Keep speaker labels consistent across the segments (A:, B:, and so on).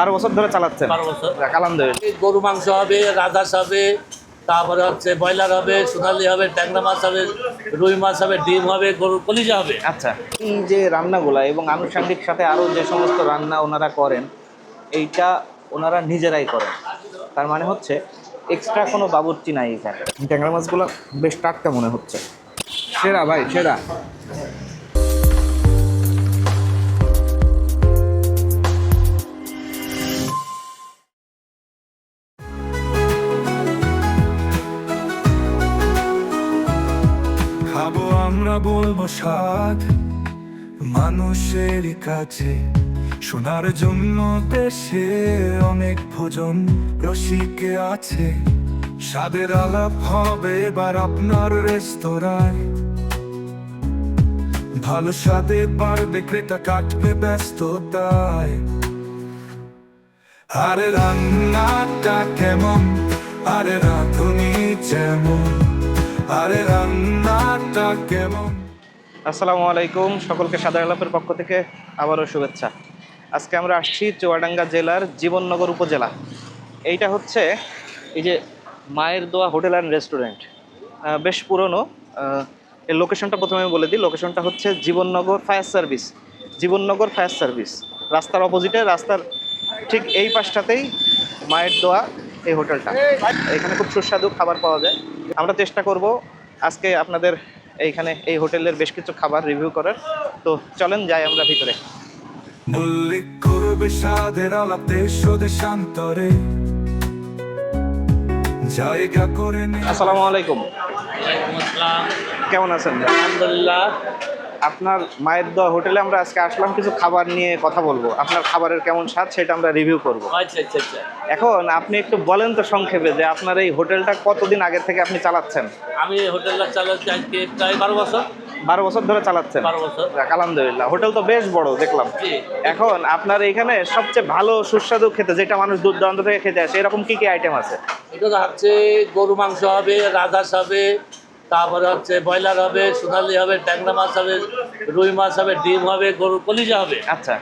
A: বারো বছর ধরে চালাচ্ছেন।
B: বারো বছর।
A: আলহামদুলিল্লাহ।
B: গরু মাংস হবে রাজহাঁস হবে তারপরে হচ্ছে ব্রয়লার হবে সোনালি হবে ট্যাংরা মাছ হবে রুই মাছ হবে ডিম হবে গরুর কলিজা হবে।
A: আচ্ছা এই যে রান্নাগুলা এবং আনুষঙ্গিক সাথে আরও যে সমস্ত রান্না ওনারা করেন এইটা ওনারা নিজেরাই করেন। তার মানে হচ্ছে এক্সট্রা কোনো বাবুর্চি নাই এখানে। ট্যাংরা মাছগুলো বেশ টাটকা মনে হচ্ছে। সেরা ভাই সেরা।
C: স্বাদ মানুষের কাছে। শোনার জন্য দেশে অনেক ভোজন রসিকে আছে। স্বাদের আলাপ হবে এবার আপনার রেস্তোরাঁয়। ভালো স্বাদে বাড়বে ক্রেতা, কাটবে ব্যস্ততায়। আরে রান্নাটা কেমন? আরে রাঁধুনি যেমন। আরে রান্নাটা কেমন?
A: আসসালামু আলাইকুম, সকলকে সাদা আলাপের পক্ষ থেকে আবারও শুভেচ্ছা। আজকে আমরা আসছি চুয়াডাঙ্গা জেলার জীবননগর উপজেলা। এইটা হচ্ছে এই যে মায়ের দোয়া হোটেল অ্যান্ড রেস্টুরেন্ট। বেশ পুরনো। এর লোকেশনটা প্রথমে বলে দিই। লোকেশনটা হচ্ছে Jibannagar fire service. Jibannagar fire service. রাস্তার অপোজিটে, রাস্তার ঠিক এই পাশটাতেই মায়ের দোয়া এই হোটেলটা। এখানে খুব সুস্বাদু খাবার পাওয়া যায়। আমরা চেষ্টা করব আজকে আপনাদের এইখানে এই হোটেলের বেশ কিছু খাবার রিভিউ করার। তো চলেন যাই আমরা ভিতরে।
C: মল্লিক করবে স্বাদের আলাপ দেশ দেশান্তরে জায়গা করে
A: আসসালামু আলাইকুম। কেমন আছেন?
B: আলহামদুলিল্লাহ।
A: আপনার মায়ের দোয়া হোটেলে আমরা আজকে আসলাম কিছু খাবার নিয়ে কথা বলব। আপনার খাবারের কেমন স্বাদ সেটা আমরা রিভিউ করব।
B: আচ্ছা আচ্ছা আচ্ছা।
A: এখন আপনি একটু বলেন তো সংক্ষেপে যে আপনার এই হোটেলটা কতদিন আগে থেকে আপনি চালাচ্ছেন?
B: আমি হোটেলটা চালাচ্ছি আজকে প্রায় বারো বছর।
A: বারো বছর ধরে চালাচ্ছেন? আলহামদুলিল্লাহ। হোটেল তো বেশ বড় দেখলাম। এখন আপনার এইখানে সবচেয়ে ভালো সুস্বাদু খেতে যেটা মানুষ দূর দূরান্ত থেকে খেতে আসে এরকম কি কি আইটেম আছে?
B: এটা হচ্ছে গরু মাংস হবে রাজহাঁস হবে তারপরে হচ্ছে ব্রয়লার হবে, সোনালি হবে, ট্যাংরা মাছ হবে, রুই মাছ হবে, ডিম হবে গরুর কলিজা হবে।
A: আচ্ছা।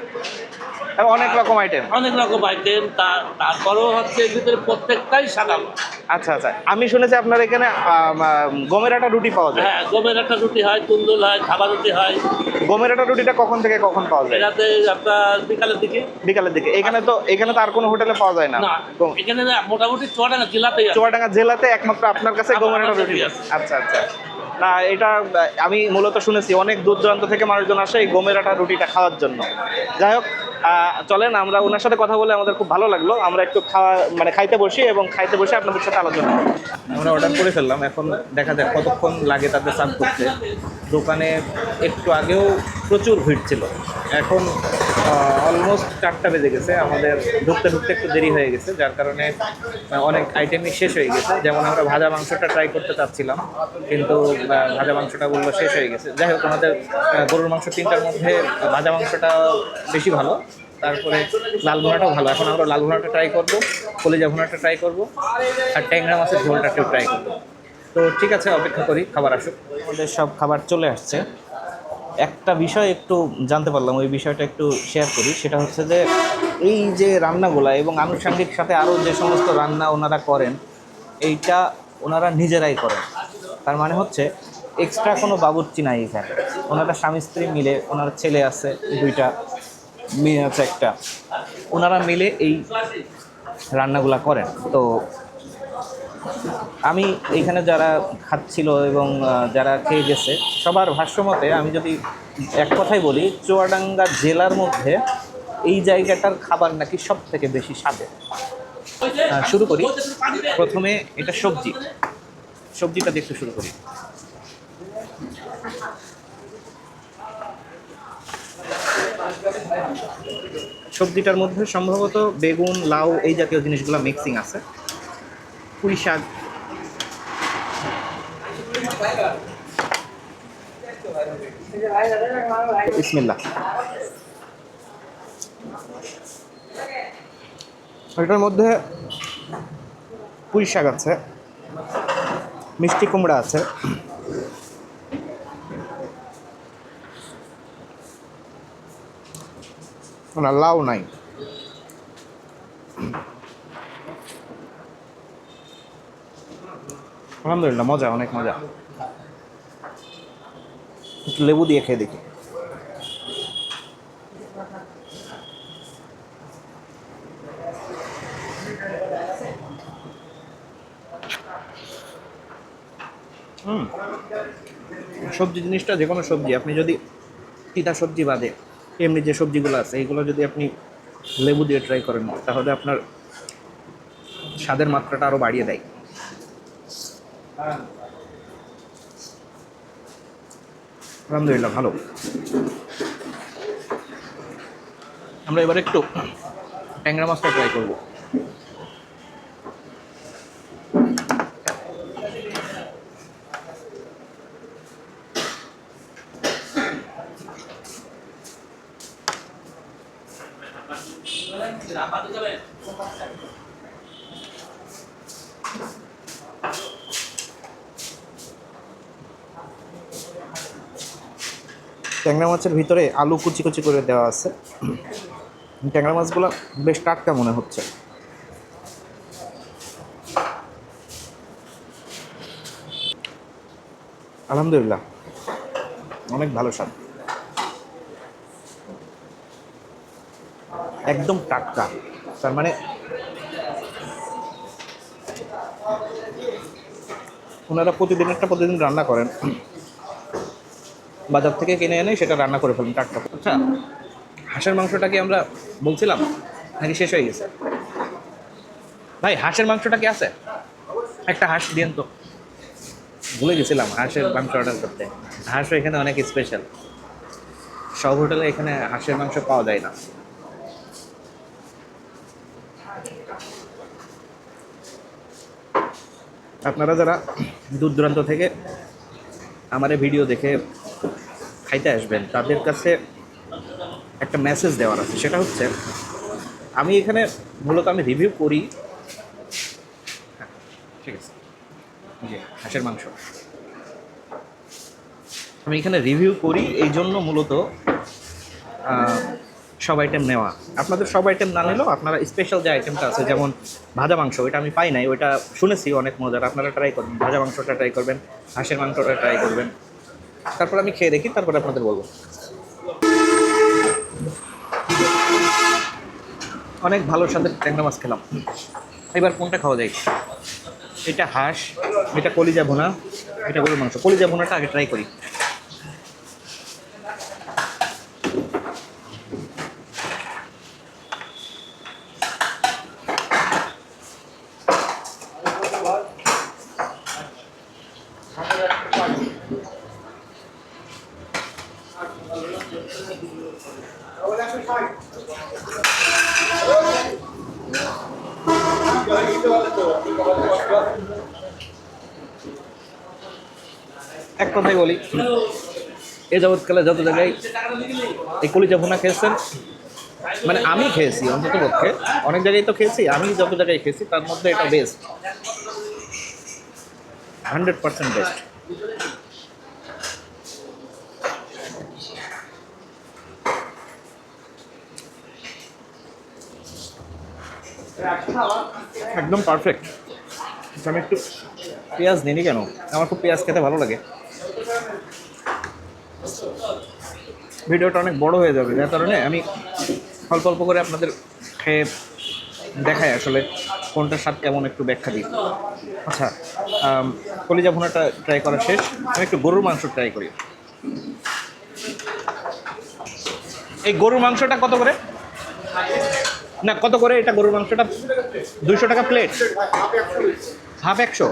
A: অনেক রকম আইটেম
B: অনেক রকম আইটেম তার তারপরেও হচ্ছে এর ভিতরে প্রত্যেকটাই সাদা
A: আচ্ছা আচ্ছা। আমি শুনেছি আপনার এখানে গমের আটা রুটি পাওয়া যায়।
B: হ্যাঁ গমের একটা রুটি হয় তুন্দুল হয় খাবার রুটি হয়।
A: গমের আটা রুটিটা কখন থেকে কখন পাওয়া যায়?
B: এটাতে আপনার বিকালের দিকে।
A: বিকালের দিকে। এখানে তো এখানে তো আর কোনো হোটেলে পাওয়া যায় না।
B: না এখানে না মোটামুটি চুয়াডাঙ্গা জেলাতেই আছে।
A: চুয়াডাঙ্গা জেলাতে একমাত্র আপনার কাছে গমের আটা রুটি
B: আছে।
A: আচ্ছা আচ্ছা। না এটা আমি মূলত শুনেছি অনেক দূর দূরান্ত থেকে মানুষজন আসে এই গমের আটা রুটিটা খাওয়ার জন্য। যাই হোক চলেন, আমরা ওনার সাথে কথা বলে আমাদের খুব ভালো লাগল। আমরা একটু খাওয়া মানে খাইতে বসি এবং খাইতে বসে আপনাদের সাথে আলোচনা আমরা অর্ডার করে ফেললাম, এখন দেখা যাক কতক্ষণ লাগে তাদের সার্ভ করতে। দোকানে একটু আগেও প্রচুর ভিড় ছিল। এখন অলমোস্ট চারটা বেজে গেছে। আমাদের ঢুকতে ঢুকতে একটু দেরি হয়ে গেছে, যার কারণে অনেক আইটেমই শেষ হয়ে গেছে। যেমন আমরা ভাজা মাংসটা ট্রাই করতে চাচ্ছিলাম, কিন্তু ভাজা মাংসটা বলল শেষ হয়ে গেছে। যাই হোক, আমাদের গরুর মাংস তিনটার মধ্যে ভাজা মাংসটা বেশি ভালো, তারপরে লাল ভুনাটাও ভালো। এখন আমরা লাল ভুনাটা ট্রাই করব, কলিজা ভুনাটা ট্রাই করব, আর ট্যাংরা মাছের ঝোলটা একটু ট্রাই করব। তো ঠিক আছে, অপেক্ষা করি, খাবার আসুক। আমাদের সব খাবার চলে আসছে। একটা বিষয় একটু জানতে পারলাম, ওই বিষয়টা একটু শেয়ার করি। সেটা হচ্ছে যে, এই যে রান্নাগুলা এবং আনুষঙ্গিক সাথে আরও যে সমস্ত রান্না ওনারা করেন, এইটা ওনারা নিজেরাই করেন। তার মানে হচ্ছে এক্সট্রা কোনো বাবুর্চি নাই এখানে। ওনারা স্বামী স্ত্রী মিলে, ওনার ছেলে আছে, দুইটা, মেয়ে আছে একটা। ওনারা মিলে এই রান্নাগুলা করেন। তো আমি এইখানে যারা খাচ্ছিল এবং যারা খেয়ে গেছে, সবার ভাষ্যমতে আমি যদি এক কথাই বলি, চুয়াডাঙ্গা জেলার মধ্যে এই জায়গাটার খাবার নাকি সব থেকে বেশি স্বাদের। শুরু করি। প্রথমে এটা সবজি। সবজিটা দেখতে শুরু করি। সবজিটার মধ্যে সম্ভবত বেগুন, লাউ, এই জাতীয় জিনিসগুলো মিক্সিং আছে। পুঁই শাক এটার মধ্যে পুঁই শাক আছে মিষ্টি কুমড়া আছে। লাউ নাই। আলহামদুলিল্লাহ মজা অনেক মজা। একটু লেবু দিয়ে খেয়ে দেখি। হুম। সবজি জিনিসটা যে কোনো সবজি, আপনি যদি তিতা সবজি বাদে, এমনি যে সবজিগুলো আছে এইগুলো যদি আপনি লেবু দিয়ে ট্রাই করেন, তাহলে আপনার স্বাদের মাত্রাটা আরও বাড়িয়ে দেয়। আলহামদুলিল্লাহ ভালো। আমরা এবার একটু ট্যাংরা মাছটা ট্রাই করব। ট্যাংরা মাছের ভিতরে আলু কুচি কুচি করে দেওয়া আছে। ট্যাংরা মাছগুলো বেশ টাটকা মনে হচ্ছে। আলহামদুলিল্লাহ, অনেক ভালো স্বাদ। একদম টাটকা, তার মানে ওনারা প্রতিদিন একটা প্রতিদিন রান্না করেন। বাজার থেকে কিনে এনে সেটা রান্না করে ফেলুন, টাটকা। আচ্ছা হাঁসের মাংসটা কি আমরা বলছিলাম নাকি শেষ হয়ে গেছে? ভাই, হাঁসের মাংসটা কি আছে? একটা হাঁস দিন তো। ভুলে গেছিলাম হাঁসের মাংস অর্ডার করতে। হাঁসও এখানে অনেক স্পেশাল সব হোটেলে এখানে হাঁসের মাংস পাওয়া যায় না। আপনারা যারা দূর দূরান্ত থেকে আমার ভিডিও দেখে খাইতে আসবেন তাদের কাছে একটা মেসেজ দেওয়ার আছে। সেটা হচ্ছে আমি এখানে মূলত আমি রিভিউ করি হ্যাঁ, ঠিক আছে জি হাঁসের মাংস। আমি এখানে রিভিউ করি এই জন্য মূলত সব আইটেম নেওয়া। আপনাদের সব আইটেম না নিলেও আপনারা স্পেশাল যে আইটেমটা আছে যেমন ভাজা মাংস ওইটা আমি পাই নাই ওইটা শুনেছি অনেক মজার। আপনারা ট্রাই করবেন ভাজা মাংসটা ট্রাই করবেন হাঁসের মাংসটা ট্রাই করবেন। তারপর আমি খেয়ে দেখি, তারপরে আপনাদের বলব। অনেক ভালো স্বাদের ট্যাংরা মাছ খেলাম। এবার কোনটা খাওয়া যায়? এটা হাঁস, এটা কলিজা ভোনা, এটা গরুর মাংস। কলিজা ভোনাটা আগে ট্রাই করি। এক কথাই বলি, এ যাবৎকালে যত জায়গায় এই কলিজা ভুনা খেয়েছেন মানে আমি খেয়েছি, অন্তত পক্ষে, অনেক জায়গায় তো খেয়েছি, আমি যত জায়গায় খেয়েছি, তার মধ্যে এটা বেস্ট হান্ড্রেড পার্সেন্ট বেস্ট একদম পারফেক্ট আমি একটু পেঁয়াজ নিনি কেন? আমার খুব পেঁয়াজ খেতে ভালো লাগে। ভিডিওটা অনেক বড় হয়ে যাবে, যার কারণে আমি অল্প অল্প করে আপনাদের খেয়ে দেখাই আসলে কোনটার স্বাদ কেমন একটু ব্যাখ্যা দিই। আচ্ছা কলিজা ভুনাটা ট্রাই করা শেষ। আমি একটু গরুর মাংস ট্রাই করি। এই গরুর মাংসটা কত করে? না, কত করে এটা গরুর মাংসটা? দুইশো টাকা প্লেট হাফ একশো?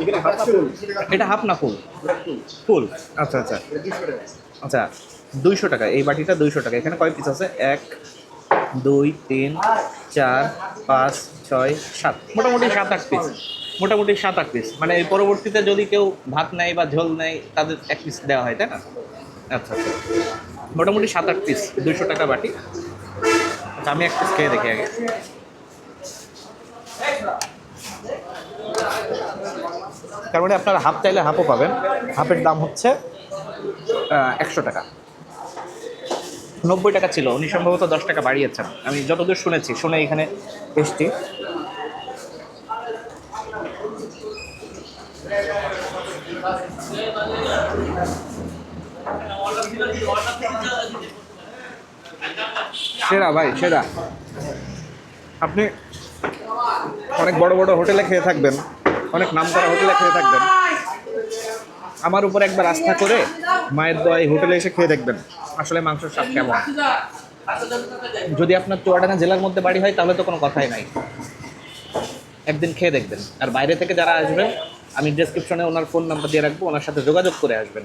A: এটা হাফ না ফুল? ফুল। আচ্ছা আচ্ছা। আচ্ছা দুইশো টাকা। এই বাটিটা দুইশো টাকা। এখানে কয় পিস আছে? এক, দুই, তিন, চার, পাঁচ, ছয়, সাত। মোটামুটি সাত, আট পিস মোটামুটি সাত, আট পিস মানে পরবর্তীতে যদি কেউ ভাত নেয় বা ঝোল নেয়, তাদের এক পিস দেওয়া হয়, তাই না? আচ্ছা আচ্ছা। মোটামুটি সাত, আট পিস দুইশো টাকা বাটি। আচ্ছা আমি এক পিস খেয়ে দেখি আগে। তার মানে আপনারা হাফ চাইলে হাফও পাবেন। হাফের দাম হচ্ছে একশো টাকা। নব্বই টাকা ছিল, উনি সম্ভবত দশ টাকা বাড়িয়েছেন। আমি যতদূর শুনেছি, শুনে এখানে এসছি। সেরা ভাই, সেরা। আপনি অনেক বড় বড় হোটেলে খেয়ে থাকবেন। অনেক নাম করা হোটেলে খেয়ে থাকবেন। আমার উপর একবার আস্থা করে মায়ের দোয়া এই হোটেলে এসে খেয়ে দেখবেন। আসলে মাংসের স্বাদ কেমন? যদি আপনার চুয়াডাঙ্গা জেলার মধ্যে বাড়ি হয়, তাহলে তো কোনো কথাই নাই। একদিন খেয়ে দেখবেন। আর বাইরে থেকে যারা আসবেন আমি ডেসক্রিপশনে ওনার ফোন নাম্বার দিয়ে রাখব, ওনার সাথে যোগাযোগ করে আসবেন।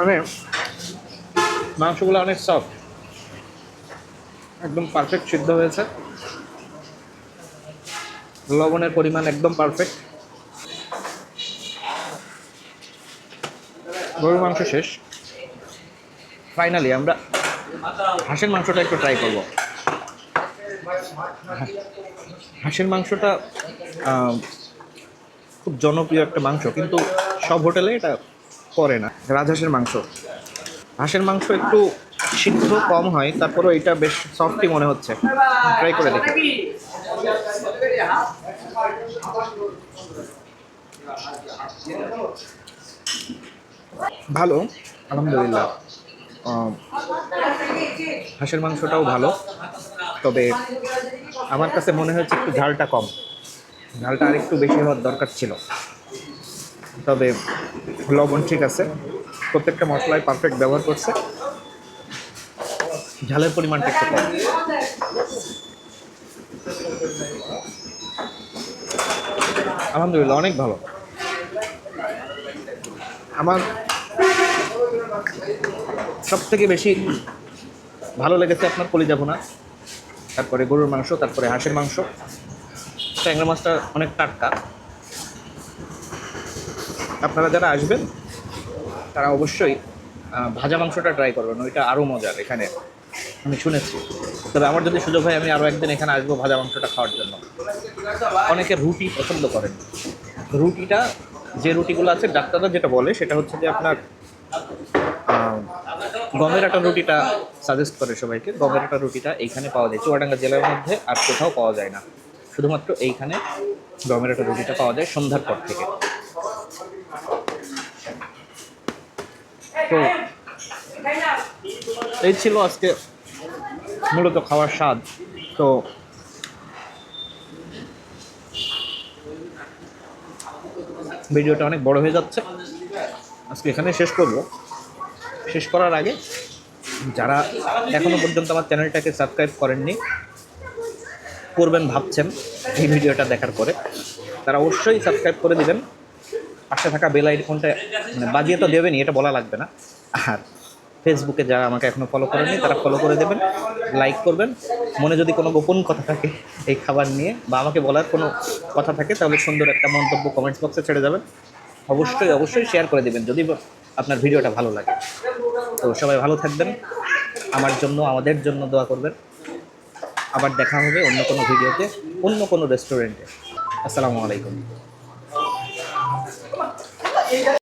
A: মানে মাংসগুলো অনেক সফট একদম পারফেক্ট সিদ্ধ হয়েছে। লবণের পরিমাণ একদম পারফেক্ট গরুর মাংস শেষ। ফাইনালি আমরা হাঁসের মাংসটা একটু ট্রাই করব। হাঁসের মাংসটা খুব জনপ্রিয় একটা মাংস, কিন্তু সব হোটেলে এটা করে না, রাজহাঁসের মাংস। হাঁসের মাংস একটু সিদ্ধ কম হয়, তারপরেও এটা বেশ সফটই মনে হচ্ছে। ট্রাই করে দেখি। ভালো, আলহামদুলিল্লাহ। হাঁসের মাংসটাও ভালো, তবে আমার কাছে মনে হচ্ছে একটু ঝালটা কম। ঝালটা আর একটু বেশি হওয়ার দরকার ছিল। তবে লবণ ঠিক আছে। প্রত্যেকটা মশলায় পারফেক্ট ব্যবহার করছে। ঝালের পরিমাণটা একটু কম। আলহামদুলিল্লাহ, অনেক ভালো। আমার সব থেকে বেশি ভালো লেগেছে আপনার কলিজা ভুনা, তারপরে গরুর মাংস, তারপরে হাঁসের মাংস। ট্যাংরা মাছটা অনেক টাটকা। আপনারা যারা আসবেন, তারা অবশ্যই ভাজা মাংসটা ট্রাই করবেন, ওইটা আরও মজার এখানে। আমি শুনেছি। তবে আমার যদি সুযোগ হয়, আমি আরও একদিন এখানে আসব ভাজা মাংসটা খাওয়ার জন্য। অনেকে রুটি পছন্দ করেন। রুটিটা, যে রুটিগুলো আছে, ডাক্তাররা যেটা বলে, সেটা হচ্ছে যে আপনার গমের আটা রুটিটা সাজেস্ট করে সবাইকে। গমের আটা রুটিটা এইখানে পাওয়া যায়। চুয়াডাঙ্গা জেলার মধ্যে আর কোথাও পাওয়া যায় না। শুধুমাত্র এইখানে গমের আটা রুটিটা পাওয়া যায় সন্ধ্যার পর থেকে। তো এই ছিল আজকে মূলত খাওয়ার স্বাদ। তো ভিডিওটা অনেক বড় হয়ে যাচ্ছে। আজকে এখানে শেষ করব। শেষ করার আগে যারা এখনও পর্যন্ত আমার চ্যানেলটাকে সাবস্ক্রাইব করেননি, করবেন ভাবছেন এই ভিডিওটা দেখার পরে। তারা অবশ্যই সাবস্ক্রাইব করে দিবেন। পাশে থাকা বেল আইকনটা মানে বাজিয়ে তো দেবেনই, এটা বলা লাগবে না। আর ফেসবুকে যারা আমাকে এখনও ফলো করেনি তারা ফলো করে দেবেন লাইক করবেন। মনে যদি কোনো গোপন কথা থাকে এই খাবার নিয়ে বা আমাকে বলার কোনো কথা থাকে, তাহলে সুন্দর একটা মন্তব্য কমেন্টস বক্সে ছেড়ে যাবেন। অবশ্যই অবশ্যই শেয়ার করে দেবেন, যদি আপনার ভিডিওটা ভালো লাগে। তো সবাই ভালো থাকবেন, আমার জন্য, আমাদের জন্য দোয়া করবেন। আবার দেখা হবে অন্য কোনো ভিডিওতে, অন্য কোনো রেস্টুরেন্টে আসসালামু আলাইকুম। এইটা